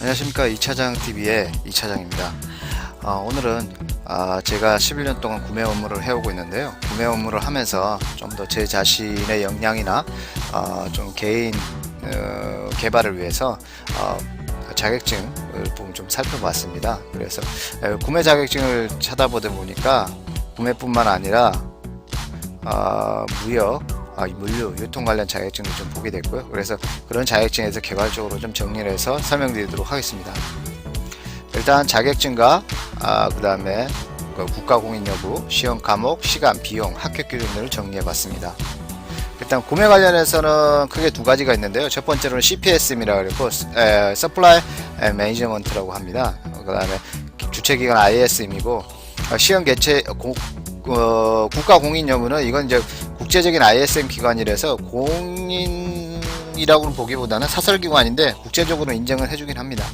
안녕하십니까 이차장 TV의 이차장입니다. 어, 오늘은 아, 제가 11년 동안 구매 업무를 해오고 있는데요. 구매 업무를 하면서 좀 더 제 자신의 역량이나 어, 좀 개인 어, 개발을 위해서 어, 자격증을 좀 살펴봤습니다. 그래서 에, 구매 자격증을 찾아보다 보니까 구매뿐만 아니라 어, 무역, 아, 물류, 유통 관련 자격증을 좀 보게 됐고요. 그래서 그런 자격증에서 개발적으로 좀 정리를 해서 설명드리도록 하겠습니다. 일단 자격증과 아, 그 다음에 국가 공인 여부, 시험 과목, 시간, 비용, 합격 기준들을 정리해 봤습니다. 일단 구매 관련해서는 크게 두 가지가 있는데요. 첫 번째로는 CPSM이라고 그러고 에, Supply Management라고 합니다. 그 다음에 주체기관 ISM이고 시험 개최 고, 어, 국가 공인 여부는 이건 이제 국제적인 ISM 기관이라서 공인이라고는 보기보다는 사설 기관인데 국제적으로 인정을 해주긴 합니다.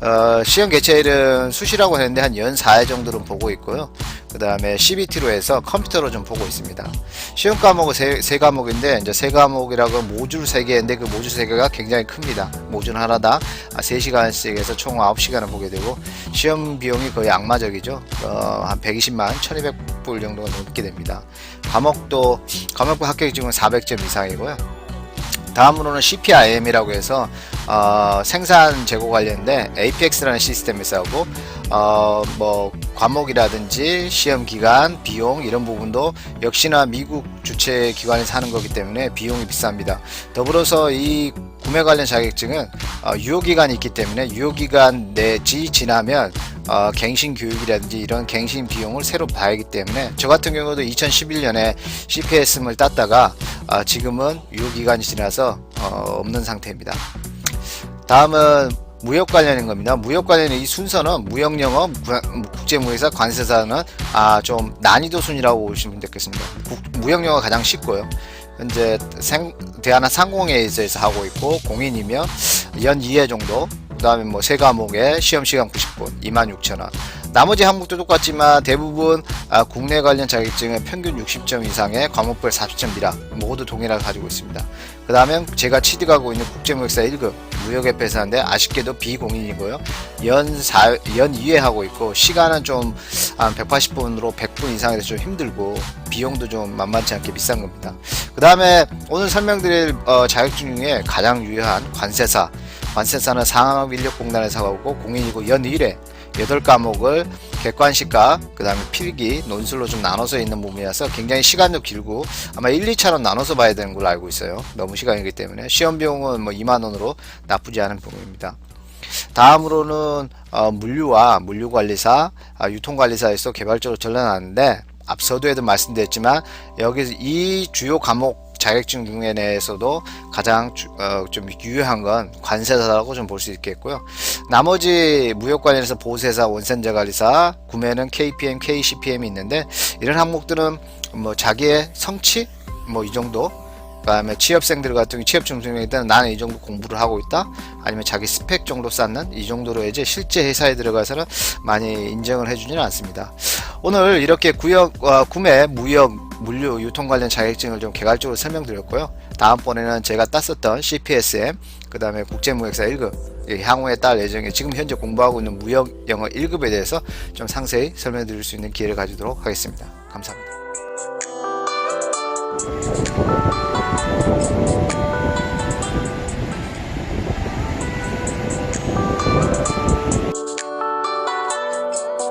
어, 시험 개최일은 수시라고 했는데 한 연 4회 정도는 보고 있고요. 그 다음에 CBT로 해서 컴퓨터로 좀 보고 있습니다. 시험 과목은 세, 세 과목인데 이제 세 과목이라고 모듈 세 개인데 그 모듈 세 개가 굉장히 큽니다. 모듈 하나당 3시간씩 해서 총 9시간을 보게 되고 시험 비용이 거의 악마적이죠. 어, 한 120만 1200불 정도가 넘게 됩니다. 과목도 과목부 합격 기준은 400점 이상이고요. 다음으로는 CPIM이라고 해서 어, 생산 재고 관련된 APX라는 시스템을 싸우고 어, 뭐 과목이라든지 시험 기간, 비용 이런 부분도 역시나 미국 주최 기관에서 하는 거기 때문에 비용이 비쌉니다. 더불어서 이 구매 관련 자격증은 어, 유효 기간이 있기 때문에 유효 기간 내지 지나면 어, 갱신 교육이라든지 이런 갱신 비용을 새로 봐야 하기 때문에 저 같은 경우도 2011년에 CPSM을 땄다가 어, 지금은 유효 기간이 지나서 어, 없는 상태입니다. 다음은 무역 관련인 겁니다. 무역 관련의 이 순서는 무역 영어, 국제무역사, 관세사는 아 좀 난이도 순이라고 보시면 되겠습니다. 국, 무역 영어가 가장 쉽고요. 현재 생, 대하나 상공회의소에서 하고 있고 공인이면 연 2회 정도 그 다음에 뭐 세 과목에 시험 시간 90분 26,000원 나머지 항목도 똑같지만 대부분 아, 국내 관련 자격증은 평균 60점 이상의 과목별 40점 미라 모두 동일하게 가지고 있습니다. 그 다음에 제가 취득하고 있는 국제무역사 1급 무역협회사인데 아쉽게도 비공인이고요. 연 4, 연 2회 하고 있고 시간은 좀 한 180분으로 100분 이상에서 좀 힘들고 비용도 좀 만만치 않게 비싼 겁니다. 그 다음에 오늘 설명드릴 어, 자격증 중에 가장 유효한 관세사 관세사는 상업인력공단에서 하고 공인이고 연 1회 8과목을 객관식과 그 다음에 필기, 논술로 좀 나눠서 있는 부분이라서 굉장히 시간도 길고 아마 1, 2차로 나눠서 봐야 되는 걸로 알고 있어요. 너무 시간이기 때문에 시험 비용은 뭐 2만원으로 나쁘지 않은 부분입니다. 다음으로는 어, 물류와 물류관리사, 아, 유통관리사에서 개발적으로 전환하는데 앞서도에도 말씀드렸지만 여기 이 주요 과목 자격증 중에 내에서도 가장 주, 어, 좀 유효한 건 관세사라고 좀 볼 수 있겠고요. 나머지 무역 관련해서 보세사, 원센자 관리사, 구매는 KPM, KCPM이 있는데 이런 항목들은 뭐 자기의 성취? 뭐 이 정도? 그다음에 취업생들 같은 경우 취업 중심에 일단 나는 이 정도 공부를 하고 있다? 아니면 자기 스펙 정도 쌓는 이 정도로 이제 실제 회사에 들어가서는 많이 인정을 해주지는 않습니다 오늘 이렇게 구역 어, 구매 무역 물류 유통 관련 자격증을 좀 개괄적으로 설명드렸고요. 다음번에는 제가 땄었던 CPSM 그 다음에 국제무역사 1급 향후에 딸 예정에 지금 현재 공부하고 있는 무역 영어 1급에 대해서 좀 상세히 설명드릴 수 있는 기회를 가지도록 하겠습니다. 감사합니다